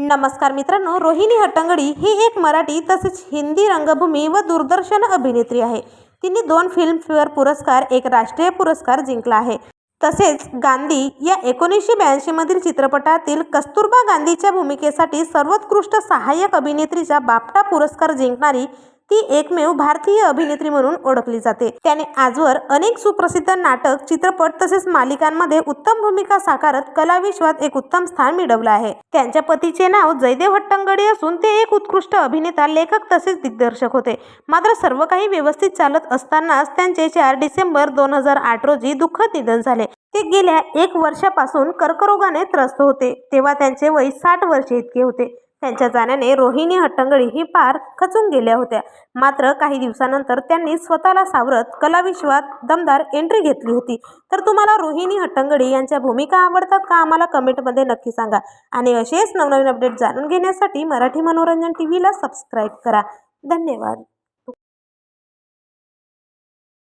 नमस्कार मित्रांनो रोहिणी हट्टंगडी ही एक मराठी तसेच हिंदी रंगभूमी व दूरदर्शन अभिनेत्री आहे. तिने दोन फिल्मफेअर पुरस्कार एक राष्ट्रीय पुरस्कार जिंकला आहे. तसेच गांधी या एकोणीसशे ब्याऐंशीमधील चित्रपटातील कस्तुरबा गांधीच्या भूमिकेसाठी सर्वोत्कृष्ट सहाय्यक अभिनेत्रीचा बापटा पुरस्कार जिंकणारी ती एकमेव भारतीय अभिनेत्री म्हणून ओळखली जाते. त्याने आजवर अनेक सुप्रसिद्ध नाटक चित्रपट तसेच मालिकांमध्ये उत्तम भूमिका साकारत कलाविश्वात एक उत्तम स्थान मिळवलं आहे. त्यांच्या पतीचे नाव जयदेव हट्टंगडी असून ते एक उत्कृष्ट अभिनेता लेखक तसेच दिग्दर्शक होते. मात्र सर्व काही व्यवस्थित चालत असतानाच त्यांचे चार डिसेंबर दोन हजार आठ रोजी दुःखद निधन झाले. ते गेल्या एक वर्षापासून कर्करोगाने त्रस्त होते. तेव्हा त्यांचे वय साठ वर्षे इतके होते. त्यांच्या जाण्याने रोहिणी हट्टंगडी ही पार खचून गेल्या होत्या. मात्र काही दिवसानंतर त्यांनी स्वतःला सावरत कलाविश्वात दमदार एंट्री घेतली होती. तर तुम्हाला रोहिणी हट्टंगडी यांच्या भूमिका आवडतात का? आम्हाला कमेंटमध्ये नक्की सांगा. आणि असेच नवनवीन अपडेट जाणून घेण्यासाठी मराठी मनोरंजन टी व्हीला सबस्क्राईब करा. धन्यवाद.